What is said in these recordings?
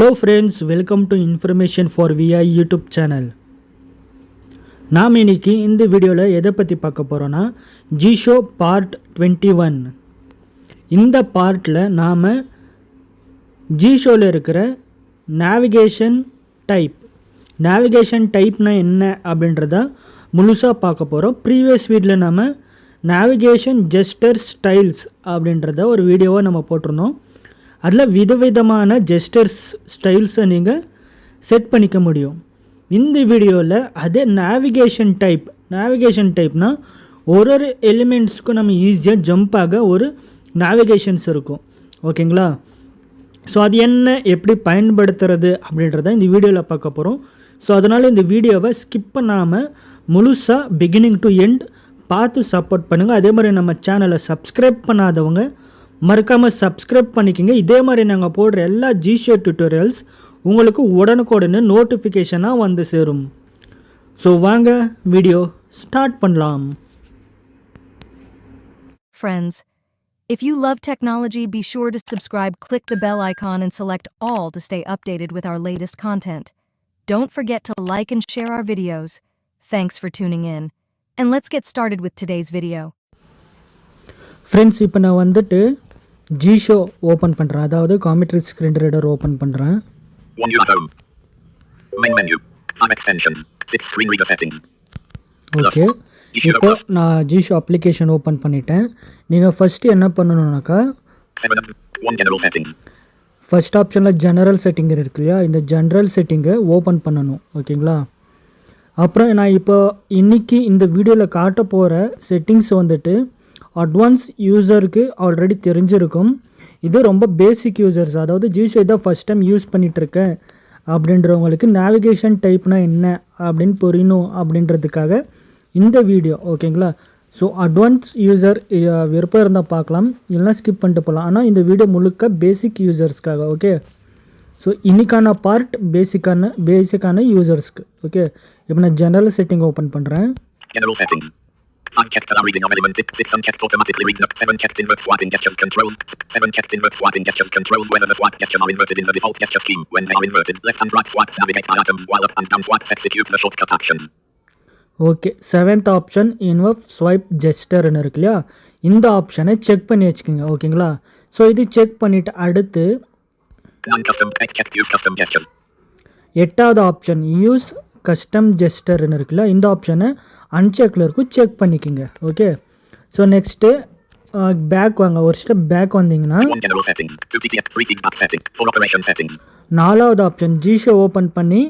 Hello friends welcome to information for VI YouTube channel நாம் இன்னைக்கு இந்த வீடியோவில் எதை பற்றி பார்க்க போகிறோன்னா ஜிஷோ பார்ட் டுவெண்ட்டி ஒன் இந்த பார்ட்டில் நாம் ஜிஷோவில் இருக்கிற நேவிகேஷன் டைப் நேவிகேஷன் டைப்னா என்ன அப்படின்றத முழுசாக பார்க்க போகிறோம் ப்ரீவியஸ் வீட்டில் நாம் நேவிகேஷன் ஜெஸ்டர் ஸ்டைல்ஸ் அப்படின்றத ஒரு வீடியோவை நம்ம போட்டிருந்தோம். அதில் விதவிதமான ஜெஸ்டர்ஸ் ஸ்டைல்ஸை நீங்கள் செட் பண்ணிக்க முடியும். இந்த வீடியோவில் அதே நேவிகேஷன் டைப் நேவிகேஷன் டைப்னால் ஒரு ஒரு எலிமெண்ட்ஸ்க்கும் நம்ம ஈஸியாக ஜம்ப் ஆக ஒரு நேவிகேஷன்ஸ் இருக்கும். ஓகேங்களா ஸோ அது என்ன எப்படி பயன்படுத்துறது அப்படின்றத இந்த வீடியோவில் பார்க்க போகிறோம் ஸோ அதனால் இந்த வீடியோவை ஸ்கிப் பண்ணாமல் முழுசாக பிகினிங் டு எண்ட் பார்த்து சப்போர்ட் பண்ணுங்கள் அதே மாதிரி நம்ம சேனலை சப்ஸ்கிரைப் பண்ணாதவங்க மறக்காமல் சப்ஸ்கிரைப் பண்ணிக்கோங்க இதே மாதிரி நாங்கள் போடுற எல்லா ஜிஷோ டியூட்டோரியல்ஸ் உங்களுக்கு உடனுக்குடனே நோட்டிஃபிகேஷனாக வந்து சேரும் ஸோ வாங்க வீடியோ ஸ்டார்ட் பண்ணலாம் Friends, if you love technology, be sure to subscribe, click the bell icon, and select all to stay updated with our latest content. Don't forget to like and share our videos. Thanks for tuning in. And let's get started with today's video. Friends இப்போ நான் வந்துட்டு ஜிஷோ open பண்ணுறேன் அதாவது commentary screen reader open பண்ணுறேன். Okay இப்போ நான் Jieshuo application open பண்ணிட்டேன். நீங்கள் ஃபஸ்ட்டு என்ன settings. ஃபர்ஸ்ட் ஆப்ஷனில் ஜெனரல் செட்டிங் இருக்கு இல்லையா? இந்த ஜெனரல் செட்டிங்கை ஓப்பன் பண்ணணும். ஓகேங்களா அப்புறம் நான் இப்போ இன்னைக்கு இந்த வீடியோவில் காட்ட போகிற செட்டிங்ஸ் வந்துட்டு அட்வான்ஸ் யூசருக்கு ஆல்ரெடி தெரிஞ்சிருக்கும். இது ரொம்ப பேசிக் யூசர்ஸ் அதாவது ஜிஷோ தான் ஃபஸ்ட் டைம் யூஸ் பண்ணிகிட்ருக்கேன் அப்படின்றவங்களுக்கு நேவிகேஷன் டைப்னா என்ன அப்படின்னு புரியணும் அப்படின்றதுக்காக இந்த வீடியோ ஓகேங்களா ஸோ அட்வான்ஸ் யூசர் விருப்பம் இருந்தால் பார்க்கலாம். இல்லைனா ஸ்கிப் பண்ணிட்டு போகலாம் ஆனால் இந்த வீடியோ முழுக்க பேசிக் யூசர்ஸ்க்காக ஓகே ஸோ இன்னைக்கான பார்ட் பேசிக்கான பேசிக்கான யூசர்ஸ்க்கு ஓகே இப்போ நான் ஜெனரல் செட்டிங் ஓப்பன் பண்ணுறேன் General settings. Five checked allow reading of element. Six unchecked automatically reads up. Seven checked invert swiping gesture control. Seven checked invert swiping gesture control whether the swipe gestures are inverted in the default gesture scheme. When they are inverted, left and right swipes navigate by items while up and down swipes execute the shortcut actions. Okay seventh option invert swipe ஜெஸ்டர்னு இருக்கு இல்லையா இந்த ஆப்ஷனை check பண்ணி வச்சுக்கோங்க ஓகேங்களா so இது check பண்ணிவிட்டு அடுத்து gestures. எட்டாவது ஆப்ஷன் யூஸ் கஸ்டம் ஜெஸ்டர்னு இருக்குல்ல இந்த ஆப்ஷனை அன்செக்கில் இருக்கும் செக் பண்ணிக்கோங்க ஓகே ஸோ நெக்ஸ்ட்டு பேக் வாங்க ஒரு ஸ்டெப் பேக் வந்தீங்கன்னா. நாலாவது ஆப்ஷன் ஜிஷோ ஓப்பன் பண்ணி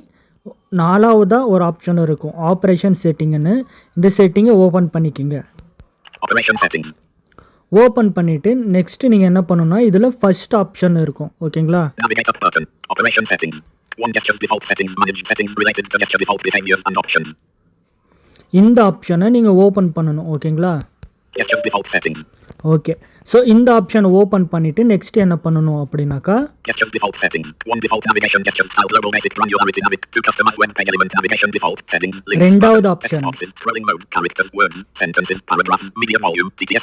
நாலாவதாக ஒரு ஆப்ஷன் இருக்கும் ஆப்ரேஷன் செட்டிங்னு இந்த செட்டிங்கை ஓப்பன் பண்ணிக்கோங்க. ஓப்பன் பண்ணிவிட்டு நெக்ஸ்ட்டு நீங்கள் என்ன பண்ணணும்னா இதில் ஃபஸ்ட் ஆப்ஷன் இருக்கும் ஓகேங்களா. Operation settings. One gesture's default settings. Manage settings related to gesture default behaviors and options. இந்த ஆப்ஷனை நீங்கள் ஓப்பன் பண்ணணும் ஓகேங்களா. ஓகே ஸோ இந்த ஆப்ஷன் ஓப்பன் பண்ணிவிட்டு நெக்ஸ்ட் என்ன பண்ணணும் அப்படின்னாக்கா ரெண்டாவது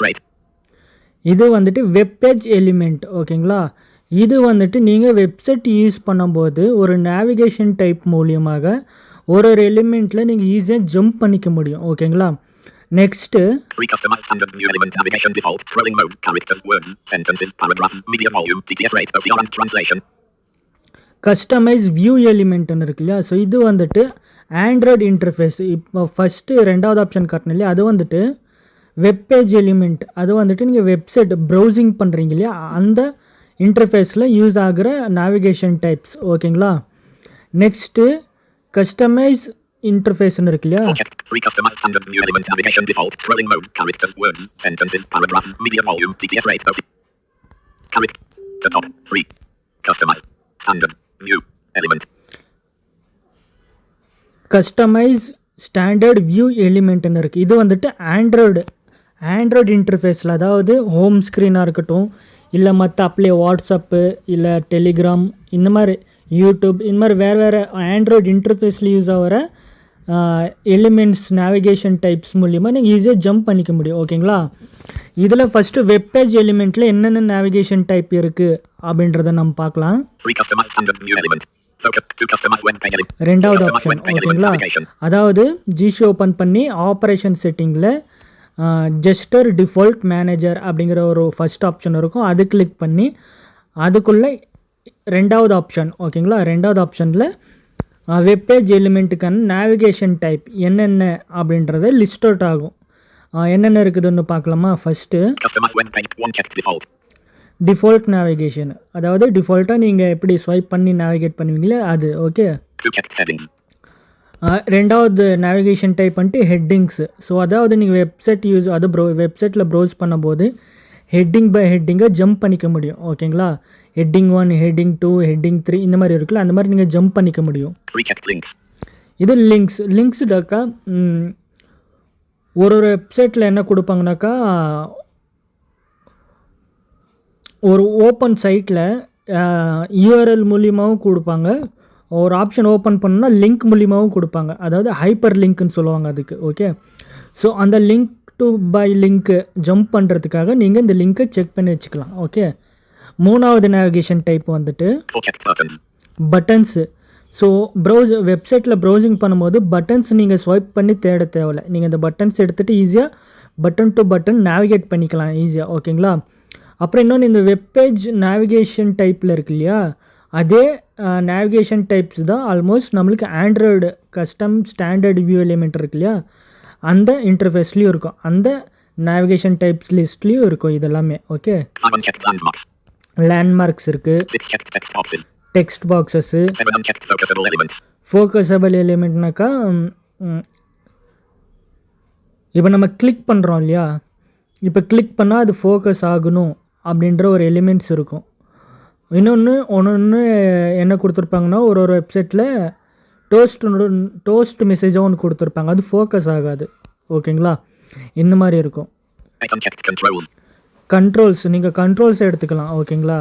rate. இது வந்துட்டு வெப்பேஜ் எலிமெண்ட் ஓகேங்களா இது வந்துட்டு நீங்கள் வெப்சைட் யூஸ் பண்ணும்போது ஒரு நேவிகேஷன் டைப் மூலியமாக ஒரு ஒரு எலிமெண்ட்டில் நீங்கள் ஈஸியாக ஜம்ப் பண்ணிக்க முடியும் ஓகேங்களா next Three customized standard new element navigation default scrolling mode characters words sentences paragraph media volume TTS rate OCR and translation. Customize view எலிமெண்ட்னு இருக்கு இல்லையா ஸோ இது வந்துட்டு ஆண்ட்ராய்டு இன்டர்ஃபேஸ் இப்போ ஃபஸ்ட்டு ரெண்டாவது ஆப்ஷன் காட்டின இல்லையா அது வந்துட்டு வெப்பேஜ் எலிமெண்ட் அது வந்துட்டு நீங்கள் வெப்சைட் ப்ரௌசிங் பண்ணுறீங்க இல்லையா அந்த இன்டர்ஃபேஸில் யூஸ் ஆகிற நேவிகேஷன் டைப்ஸ் ஓகேங்களா நெக்ஸ்ட்டு கஸ்டமைஸ் இன்டர்ஃபேஸ்னு இருக்கு இல்லையா. Three customized standard new element navigation default scrolling mode characters words sentences paragraph media volume TTS rate OCR. Character to top three customized standard new element. Customize standard view எலிமெண்ட்னு இருக்குது இது வந்துட்டு Android Android இன்டர்ஃபேஸில் அதாவது home ஸ்க்ரீனாக இருக்கட்டும் இல்லை மற்ற apply WhatsApp இல்லை Telegram இந்த மாதிரி யூடியூப் இந்த மாதிரி வேறு வேறு ஆண்ட்ராய்டு இன்டர்ஃபேஸில் யூஸ் ஆகிற எலிமெண்ட்ஸ் நேவிகேஷன் டைப்ஸ் மூலிமா நீங்கள் ஈஸியாக ஜம்ப் பண்ணிக்க முடியும். ஓகேங்களா இதில் ஃபஸ்ட்டு வெப்பேஜ் எலிமெண்ட்டில் என்னென்ன நேவிகேஷன் டைப் இருக்குது அப்படின்றத நம்ம பார்க்கலாம். ரெண்டாவது ஆப்ஷன் ஓகேங்களா. அதாவது ஜிஷோ ஓப்பன் பண்ணி ஆப்ரேஷன் செட்டிங்கில் ஜெஸ்டர் டிஃபால்ட் மேனேஜர் அப்படிங்கிற ஒரு ஃபர்ஸ்ட் ஆப்ஷன் இருக்கும். அது கிளிக் பண்ணி அதுக்குள்ளே ரெண்டாவது ஆப்ஷன் ஓகேங்களா ரெண்டாவது ஆப்ஷனில் வெப்பேஜ் எலிமெண்ட்டுக்கான நேவிகேஷன் டைப் என்னென்ன அப்படின்றத லிஸ்ட் அவுட் ஆகும். என்னென்ன இருக்குதுன்னு பார்க்கலாமா? ஃபஸ்ட்டு. டிஃபால்ட் நேவிகேஷன் அதாவது டிஃபால்ட்டாக நீங்கள் எப்படி ஸ்வைப் பண்ணி நேவிகேட் பண்ணுவீங்களே அது ஓகே ரெண்டாவது நேவிகேஷன் டைப் வந்துட்டு ஹெட்டிங்ஸு ஸோ அதாவது நீங்கள் வெப்சைட் யூஸ் அது ப்ரோ வெப்சைட்டில் ப்ரௌஸ் பண்ணும்போது ஹெட்டிங் பை ஹெட்டிங்கை ஜம்ப் பண்ணிக்க முடியும் ஓகேங்களா heading one heading two heading three இந்த மாதிரி இருக்குல்ல அந்த மாதிரி நீங்கள் ஜம்ப் பண்ணிக்க முடியும். இது லிங்க்ஸ் லிங்க்ஸ்டாக்கா ஒரு ஒரு வெப்சைட்டில் என்ன கொடுப்பாங்கனாக்கா ஒரு ஓப்பன் சைட்டில் யூஆர்எல் மூலியமாகவும் கொடுப்பாங்க. ஒரு ஆப்ஷன் ஓப்பன் பண்ணால் லிங்க் மூலியமாகவும் கொடுப்பாங்க. அதாவது ஹைப்பர் லிங்க்னு சொல்லுவாங்க அதுக்கு ஓகே ஸோ அந்த லிங்க் டு பை லிங்க்கு ஜம்ப் பண்ணுறதுக்காக நீங்கள் இந்த லிங்க்கை செக் பண்ணி வச்சுக்கலாம் ஓகே மூணாவது நேவிகேஷன் டைப் வந்துட்டு. பட்டன்ஸு ஸோ ப்ரௌஸ் வெப்சைட்டில் ப்ரௌசிங் பண்ணும்போது பட்டன்ஸ் நீங்கள் ஸ்வைப் பண்ணி தேட தேவையில்ல. நீங்கள் இந்த பட்டன்ஸ் எடுத்துகிட்டு ஈஸியாக பட்டன் டு பட்டன் நேவிகேட் பண்ணிக்கலாம் ஈஸியாக ஓகேங்களா? அப்புறம் இன்னொன்று இந்த வெப்பேஜ் நேவிகேஷன் டைப்பில் இருக்கு இல்லையா? அதே நேவிகேஷன் டைப்ஸ் தான் ஆல்மோஸ்ட் நம்மளுக்கு Android custom standard view element இருக்கு இல்லையா? அந்த இன்டர்ஃபேஸ்லேயும் இருக்கும். அந்த நேவிகேஷன் டைப்ஸ் லிஸ்ட்லேயும் இருக்கும் இதெல்லாமே. ஓகே. லேண்ட்மார்க்ஸ் இருக்குது டெக்ஸ்ட் பாக்ஸஸ்ஸு ஃபோக்கஸபிள் எலிமெண்ட்னாக்கா இப்போ நம்ம கிளிக் பண்ணுறோம் இல்லையா? இப்போ கிளிக் பண்ணால் அது ஃபோக்கஸ் ஆகணும் அப்படின்ற ஒரு எலிமெண்ட்ஸ் இருக்கும். இன்னொன்று ஒன்று என்ன கொடுத்துருப்பாங்கன்னா ஒரு ஒரு வெப்சைட்டில் டோஸ்ட் டோஸ்ட் மெசேஜாக ஒன்று கொடுத்துருப்பாங்க. அது ஃபோக்கஸ் ஆகாது. ஓகேங்களா இந்த மாதிரி இருக்கும். கண்ட்ரோல்ஸ் நீங்கள் கண்ட்ரோல்ஸ் எடுத்துக்கலாம் ஓகேங்களா?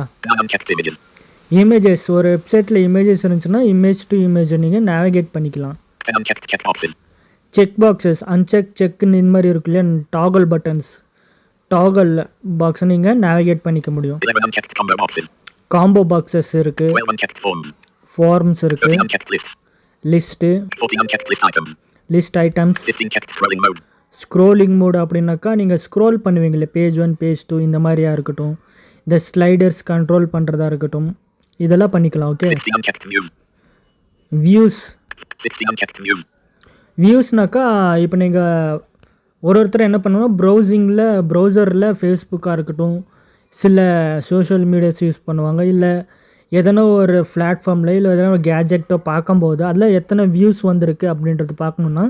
இமேஜஸ் ஒரு வெப்சைட்டில் இமேஜஸ் இருந்துச்சுன்னா இமேஜ் டு இமேஜை நீங்கள் நேவிகேட் பண்ணிக்கலாம். செக் பாக்ஸஸ் அன்செக் செக்னு இந்த மாதிரி இருக்கு இல்லையா டாகல் பட்டன்ஸ் டாகல் பாக்ஸை நீங்கள் நேவிகேட் பண்ணிக்க முடியும். காம்போ பாக்ஸஸ் இருக்குது ஃபார்ம்ஸ் இருக்குது list list items scrolling mode அப்படின்னாக்கா நீங்கள் ஸ்க்ரோல் பண்ணுவீங்களே பேஜ் ஒன் பேஜ் டூ இந்த மாதிரியா இருக்கட்டும். இந்த ஸ்லைடர்ஸ் கண்ட்ரோல் பண்ணுறதா இருக்கட்டும். இதெல்லாம் பண்ணிக்கலாம் ஓகே. வியூஸ். வியூஸ்னாக்கா இப்போ நீங்கள் ஒரு ஒருத்தர் என்ன பண்ணுவோம் ப்ரௌசிங்கில் ப்ரௌசரில் ஃபேஸ்புக்காக இருக்கட்டும் சில சோஷியல் மீடியாஸ் யூஸ் பண்ணுவாங்க. இல்லை எதனா ஒரு பிளாட்ஃபார்மில் இல்லை எதனா ஒரு கேஜெட்டோ பார்க்கும்போது அதில் எத்தனை வியூஸ் வந்திருக்கு அப்படின்றது பார்க்கணுன்னா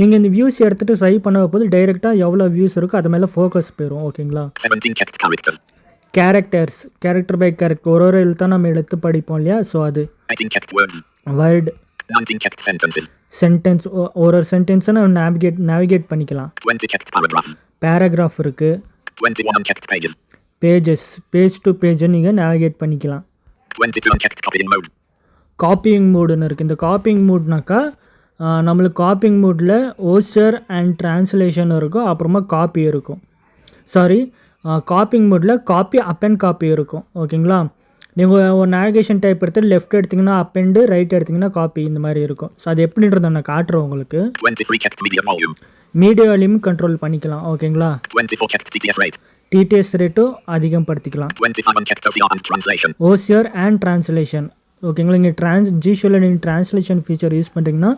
நீங்கள் இந்த வியூஸ் எடுத்துகிட்டு ட்ரை பண்ண போது டைரெக்டாக எவ்வளோ வியூஸ் இருக்கோ அது மேலே ஃபோக்கஸ் போயிடும் ஓகேங்களா. கேரக்டர்ஸ் கேரக்டர் பை கேரக்டர் ஒரு ஒரு எழுத்தான் நம்ம எடுத்து படிப்போம் இல்லையா ஸோ அது. வேர்டு. சென்டென்ஸ் ஒரு ஒரு சென்டென்ஸை நம்ம நேவிகேட் நேவிகேட் பண்ணிக்கலாம். பேராகிராஃப் இருக்குது. பேஜஸ் பேஜ் டு பேஜை நீங்கள் நேவிகேட் பண்ணிக்கலாம். காப்பியிங் மூடுன்னு இருக்குது இந்த காப்பியிங் மூட்னாக்கா நம்மளுக்கு காப்பியிங் மூடில் ஓசர் அண்ட் ட்ரான்ஸ்லேஷன் இருக்கும் அப்புறமா காப்பி இருக்கும். சாரி காப்பிங் மூடில் காப்பி அப் அண்ட் காப்பி இருக்கும். ஓகேங்களா நீங்கள் ஒரு நேவிகேஷன் டைப் எடுத்து லெஃப்ட் எடுத்திங்கன்னா அப் அண்டு ரைட் எடுத்திங்கன்னா காப்பி இந்த மாதிரி இருக்கும். ஸோ அது எப்படின்றத நான் காட்டுறேன் உங்களுக்கு. மீடியா வால்யூம் கண்ட்ரோல் பண்ணிக்கலாம். ஓகேங்களா. டிடிஎஸ் ரேட்டும் அதிகப்படுத்திக்கலாம். and translation. OCR and translation ஓகேங்களா நீங்கள் ட்ரான்ஸ் ஜிஷோவில் நீங்கள் ட்ரான்ஸ்லேஷன் ஃபீச்சர் யூஸ் பண்ணுறீங்கன்னா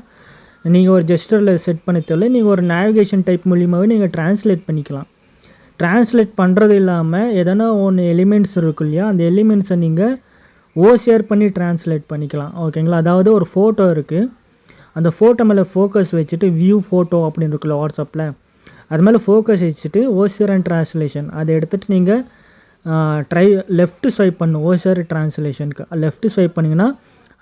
நீங்கள் ஒரு ஜெஸ்டரில் செட் பண்ணி தேவையில்ல நீங்கள் ஒரு நேவிகேஷன் டைப் மூலியமாகவே நீங்கள் ட்ரான்ஸ்லேட் பண்ணிக்கலாம். ட்ரான்ஸ்லேட் பண்ணுறது இல்லாமல் எதனா ஒன்று எலிமெண்ட்ஸ் இருக்கு இல்லையா அந்த எலிமெண்ட்ஸை நீங்கள் ஓசியர் பண்ணி ட்ரான்ஸ்லேட் பண்ணிக்கலாம். ஓகேங்களா அதாவது ஒரு ஃபோட்டோ இருக்குது அந்த ஃபோட்டோ மேலே ஃபோக்கஸ் வச்சுட்டு வியூ ஃபோட்டோ அப்படின்னு இருக்குல்ல வாட்ஸ்அப்பில் அது மேலே ஃபோக்கஸ் வச்சுட்டு ஓசியர் அண்ட் ட்ரான்ஸ்லேஷன் அதை எடுத்துகிட்டு நீங்கள் ட்ரை லெஃப்ட் ஸ்வைப் பண்ணும் ஓசிஆர் ட்ரான்ஸ்லேஷனுக்கு லெஃப்ட் ஸ்வைப் பண்ணிங்கன்னா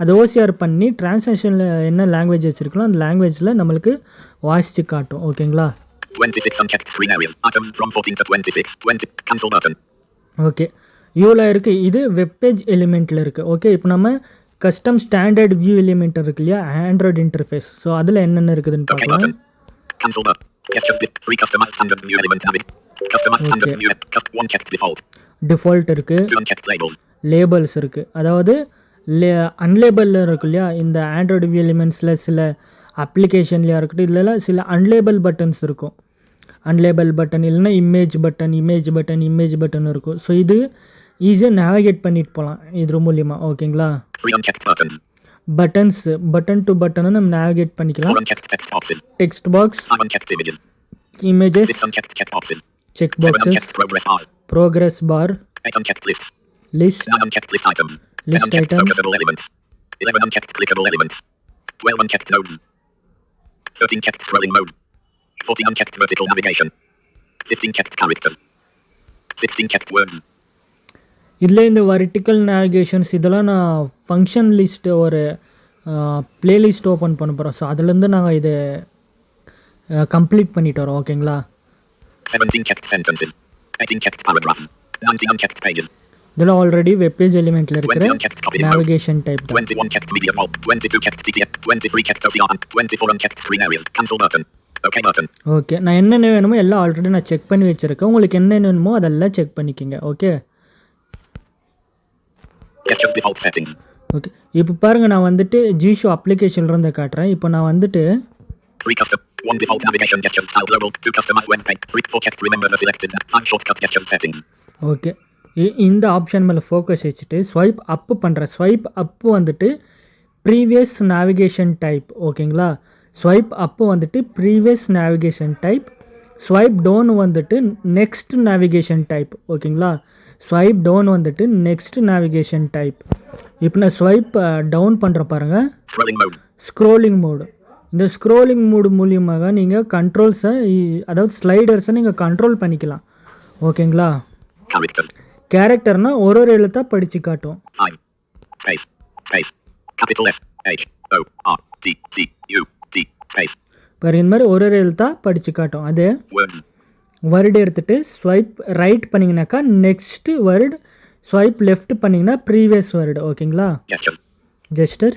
அது ஓசிஆர் பண்ணி ட்ரான்ஸ்லேஷனில் என்ன லாங்குவேஜ் வச்சுருக்கலாம் அந்த லாங்குவேஜில் நம்மளுக்கு வாசித்து காட்டும். ஓகேங்களா. ஓகே இவ்வளோ இருக்குது இது வெப்பேஜ் எலிமெண்ட்டில் இருக்குது ஓகே இப்போ நம்ம கஸ்டம் ஸ்டாண்டர்ட் வியூ எலிமெண்ட் இருக்கு இல்லையா? ஆண்ட்ராய்டு இன்டர்ஃபேஸ் ஸோ அதில் என்னென்ன இருக்குதுன்னு பார்க்கலாம். டிஃபால்ட் இருக்குது. லேபிள்ஸ் இருக்குது அதாவது லே அன்லேபிளில் இருக்கு இல்லையா? இந்த ஆண்ட்ராய்டு வியூ எலிமெண்ட்ஸில் சில அப்ளிகேஷன்லையாக இருக்கட்டும் இதுலலாம் சில அன்லேபிள் பட்டன்ஸ் இருக்கும். அன்லேபிள் பட்டன் இல்லைன்னா image button image button image button இருக்கும். ஸோ இது ஈஸியாக நேவிகேட் பண்ணிட்டு போகலாம் இது மூலியமாக ஓகேங்களா. பட்டன்ஸ் பட்டன் டு பட்டனை நம்ம நேவிகேட் பண்ணிக்கலாம். Text box. Images check boxes progress. Progress bar. List Nine unchecked list items. Ten List unchecked item. focusable elements. Eleven unchecked clickable elements. Twelve unchecked nodes. Thirteen checked scrolling mode. Fourteen unchecked vertical navigation. Fifteen checked characters. Sixteen checked words. இதில் இந்த vertical navigations இதெல்லாம் நான் function list ஒரு playlist open பண்ண போகிறோம் so அதுலேருந்து நாங்கள் இதை கம்ப்ளீட் பண்ணிட்டு வரோம் ஓகேங்களா Seventeen checked sentences. Eighteen checked paragraphs. Nineteen unchecked pages. இதில் ஆல்ரெடி இருக்கிற Twenty unchecked copy mode. நேவிகேஷன் டைப் தான் Twenty-one checked media vault. Twenty-two checked TTF. Twenty-three checked OCR. And twenty-four unchecked screen areas. Cancel button. OK button. Okay நான் என்னென்ன வேணுமோ எல்லாம் already நான் செக் பண்ணி வச்சுருக்கேன் உங்களுக்கு என்னென்ன வேணுமோ அதெல்லாம் செக் பண்ணிக்கோங்க ஓகே. ஓகே இப்போ பாருங்கள் நான் வந்துட்டு ஜிஷோ அப்ளிகேஷன்லேருந்து காட்டுறேன் இப்போ நான் வந்துட்டு. One default navigation gesture style global. Two customized web page. Three four checked remember the selected. Five shortcut gesture settings. Okay இந்த ஆப்ஷன் மேலே ஃபோக்கஸ் வச்சுட்டு ஸ்வைப் அப்பு பண்ணுறேன் ஸ்வைப் அப்பு வந்துட்டு ப்ரீவியஸ் நேவிகேஷன் டைப் ஓகேங்களா ஸ்வைப் அப்பு வந்துட்டு previous navigation type swipe down வந்துட்டு next navigation type ஓகேங்களா swipe down வந்துட்டு நெக்ஸ்ட் நேவிகேஷன் டைப் இப்போ நான் ஸ்வைப் டவுன் பண்ணுற பாருங்கள் Scrolling mode. ஸ்க்ரோலிங் மோடு இந்த ஸ்க்ரோலிங் மோடு மூலியமாக நீங்கள் கண்ட்ரோல்ஸை அதாவது ஸ்லைடர்ஸை நீங்கள் கண்ட்ரோல் பண்ணிக்கலாம் ஓகேங்களா Characters. கேரக்டர்னா ஒரு ஒரு எழுத்தாக படித்து காட்டும். பாரு இந்த மாதிரி ஒரு ஒரு எழுத்தாக படித்து காட்டும் அது. வேர்டு எடுத்துகிட்டு ஸ்வைப் ரைட் பண்ணிங்கனாக்கா நெக்ஸ்ட் வேர்டு ஸ்வைப் லெஃப்ட் பண்ணிங்கன்னா ப்ரீவியஸ் வேர்டு ஓகேங்களா Gestures.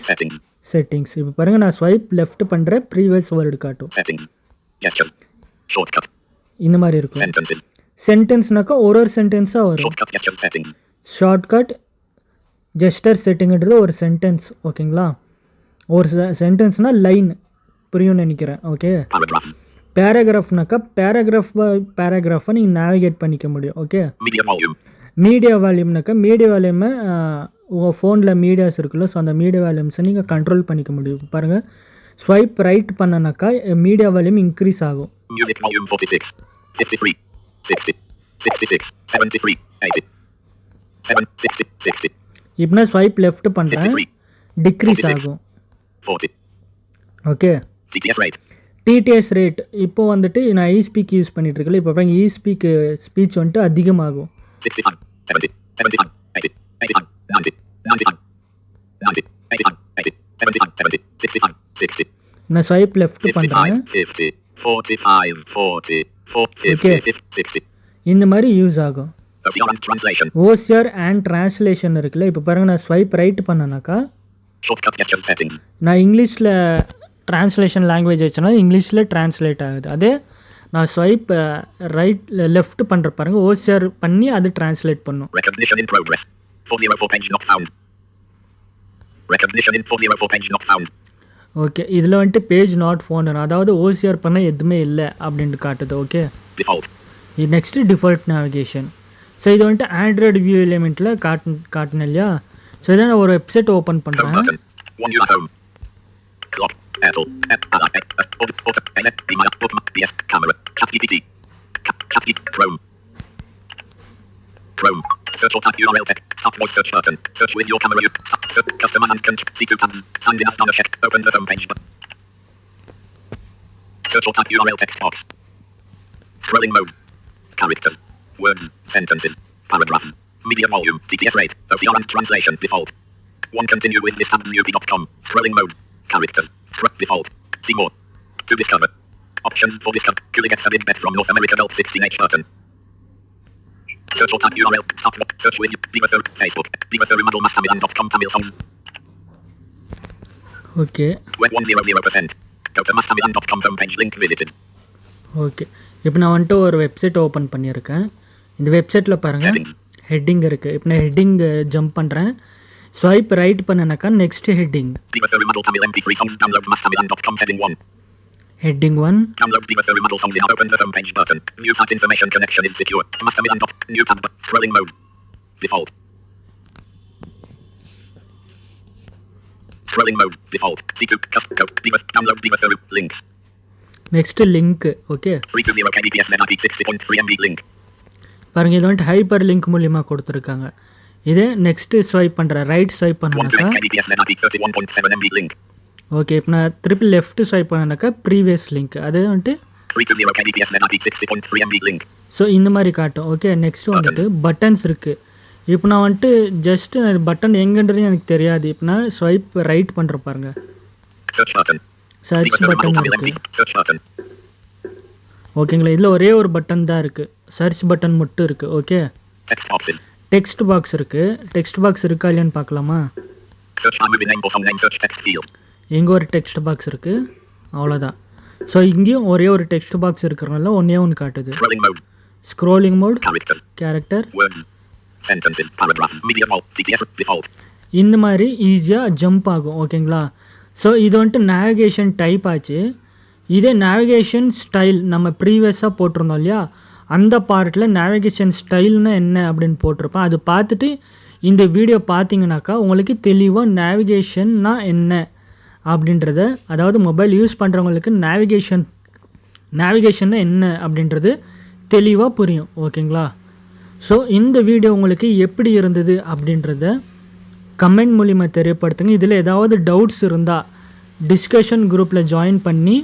செட்டிங்ஸ் இப்போ பாருங்கள் நான் ஸ்வைப் லெஃப்ட் பண்ணுற ப்ரீவியஸ் வேர்டு காட்டும். இந்த மாதிரி இருக்கும். சென்டென்ஸ்னாக்கா ஒரு ஒரு சென்டென்ஸாக வரும். ஷார்ட்கட் ஜெஸ்டர் செட்டிங்கிறது ஒரு சென்டென்ஸ் ஓகேங்களா ஒரு சென்டென்ஸ்னால் லைன் புரியும்னு நினைக்கிறேன் ஓகே. பேராகிராஃப்னாக்கா பேராகிராஃப் பேராகிராஃபை நீங்கள் நேவிகேட் பண்ணிக்க முடியும் ஓகே. மீடியா வால்யூம்னாக்கா மீடியா வால்யூமை உங்கள் ஃபோனில் மீடியாஸ் இருக்குல்ல ஸோ அந்த மீடியா வால்யூம்ஸை நீங்கள் கண்ட்ரோல் பண்ணிக்க முடியும் பாருங்கள் ஸ்வைப் ரைட் பண்ணனாக்கா மீடியா வால்யூம் இன்க்ரீஸ் ஆகும் Music volume 46. 53. 60. 66. 73. 80. 7. 60. 60. இப்போ நான் ஸ்வைப் லெஃப்ட் பண்ணுறேன் 53. டிக்ரீஸ் 46. ஆகும் 40. ஓகே. டிடிஎஸ் ரேட் இப்போ வந்துட்டு நான் இஸ்பீக் யூஸ் பண்ணிட்டு இருக்கல இப்போ பாருங்க இஸ்பீக் ஸ்பீச் வந்துட்டு அதிகமாகும் 65. 70. 75. 80. 85. 90. 95. 90. 85. 80. 75. 70. 65. 60. நான் ஸ்வைப் லெஃப்ட் பண்ணுறேன் 55. 50. 45. 40. 4. 50. Okay. 50. 60. இந்த மாதிரி யூஸ் ஆகும். ஓசிஆர் அண்ட் டிரான்ஸ்லேஷன் இருக்குல்ல இப்போ பாருங்க நான் ஸ்வைப் ரைட் பண்ணனாக்கா. நான் இங்கிலீஷில் டிரான்ஸ்லேஷன் லாங்குவேஜ் வச்சேன்னா இங்கிலீஷில் டிரான்ஸ்லேட் ஆகுது அதே நான் ஸ்வைப் ரைட் லெஃப்ட் பண்ணுற பாருங்க ஓசிஆர் பண்ணி அது டிரான்ஸ்லேட் பண்ணும். 404 page not found. Recognition in 404 page not found. Okay இதில் வந்துட்டு பேஜ் நாட் ஃபோன் அதாவது ஓசிஆர் பண்ண எதுவுமே இல்லை அப்படின்ட்டு காட்டுது okay next default navigation so இது வந்துட்டு ஆண்ட்ராய்டு வியூ எலிமெண்ட்டில் காட்டு காட்டினேன் இல்லையா ஸோ இதை நான் ஒரு வெப்சைட் ஓப்பன் பண்ணுறேன். Chrome. Search or type URL tech. Start voice search button. Search with your camera. You. Search. Customize and control. C2 tabs. Signed in as check. Open the home page. button. Search or type URL text box. Scrolling mode. Characters. Words. Sentences. Paragraph. Media volume. TTS rate. OCR and translations default. One continue with and newbie.com. Scrolling mode. Characters. Scrub default. See more. To discover. Options for discover. Kulik gets a bet from North America Belt 16H Burton. Search or type URL. Start. Search with Divather. Facebook. Divather Madal Mastamilan.com Tamil songs. Okay Web 100%. Go to mastermilan.com homepage link visited. Okay இப்போ நான் வந்துட்டு ஒரு website open பண்ணியிருக்கேன் இந்த வெப்சைட்டில் பாருங்கள். Heading இருக்குது இப்போ நான் ஹெட்டிங் ஜம்ப் பண்ணுறேன் swipe right பண்ணனாக்கா next heading heading 1. Heading one Download Diva Theory Model in our open the homepage button. New site information connection is secure. Mastermilan. dot- New tab. Scrolling mode. Default. Scrolling mode. Default. C2. Custom code. Diva. Download Diva Theory. Links. Next link okay 320 kbps net IP 60.3 MB link. பாருங்க இது வந்துட்டு hyperlink மூலியமாக கொடுத்துருக்காங்க இதே next swipe பண்ணுறேன் right swipe 1 பண்ணனாக்கா kbps net IP 31.7 MB link. Okay இப்போ நான் திருப்பி லெஃப்ட் ஸ்வைப் பண்ணனாக்கா ப்ரீவியஸ் லிங்க் அது வந்துட்டு 320 kbps net IP 60.3 MB link. So இந்த மாதிரி காட்டும். ஓகே நெக்ஸ்ட் வந்துட்டு பட்டன்ஸ் இருக்குது இப்போ நான் வந்துட்டு ஜஸ்ட்டு பட்டன் எங்கன்றது எனக்கு தெரியாது. இப்போ நான் ஸ்வைப் ரைட் பண்ணுற பாருங்க. Search button. இருக்குது. ஓகேங்களா இதில் ஒரே ஒரு பட்டன் தான் இருக்குது சர்ச் பட்டன் மட்டும் இருக்குது ஓகே. டெக்ஸ்ட் பாக்ஸ் இருக்குது டெக்ஸ்ட் பாக்ஸ் இருக்கா. இல்லையான்னு பார்க்கலாமா? எங்கே ஒரு டெக்ஸ்ட் பாக்ஸ் இருக்குது அவ்வளோதான் ஸோ இங்கேயும் ஒரே ஒரு டெக்ஸ்ட் பாக்ஸ் இருக்கிறனால ஒன்றே ஒன்று காட்டுது. Scrolling mode. கேரக்டர். இந்த மாதிரி ஈஸியாக ஜம்ப் ஆகும் ஓகேங்களா ஸோ இது வந்துட்டு நேவிகேஷன் டைப் ஆச்சு. இதே நேவிகேஷன் ஸ்டைல் நம்ம ப்ரீவியஸாக போட்டிருந்தோம் இல்லையா? அந்த பார்ட்டில் நேவிகேஷன் ஸ்டைல்னு என்ன அப்படின்னு போட்டிருப்பேன். அது பார்த்துட்டு இந்த வீடியோ பார்த்தீங்கன்னாக்கா உங்களுக்கு தெளிவாக நேவிகேஷன்னா என்ன அப்படின்றத அதாவது மொபைல் யூஸ் பண்ணுறவங்களுக்கு நேவிகேஷன் நேவிகேஷன்னா என்ன அப்படின்றது தெளிவாக புரியும் ஓகேங்களா? ஸோ இந்த வீடியோ உங்களுக்கு எப்படி இருந்தது அப்படின்றத கமெண்ட் மூலிமா தெரியப்படுத்துங்க. இதில் ஏதாவது டவுட்ஸ் இருந்தால் டிஸ்கஷன் குரூப்பில் ஜாயின் பண்ணி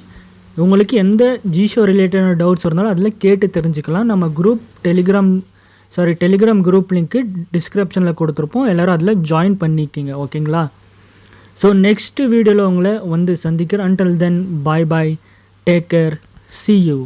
உங்களுக்கு எந்த ஜிஷோ ரிலேட்டடான டவுட்ஸ் இருந்தாலும் அதில் கேட்டு தெரிஞ்சுக்கலாம். நம்ம group Telegram sorry Telegram group link டிஸ்கிரிப்ஷனில் கொடுத்துருப்போம். எல்லோரும் அதில் ஜாயின் பண்ணிக்கிங்க ஓகேங்களா? ஸோ நெக்ஸ்ட் வீடியோவில் உங்களை வந்து சந்திக்கிறேன். Until then bye bye take care see you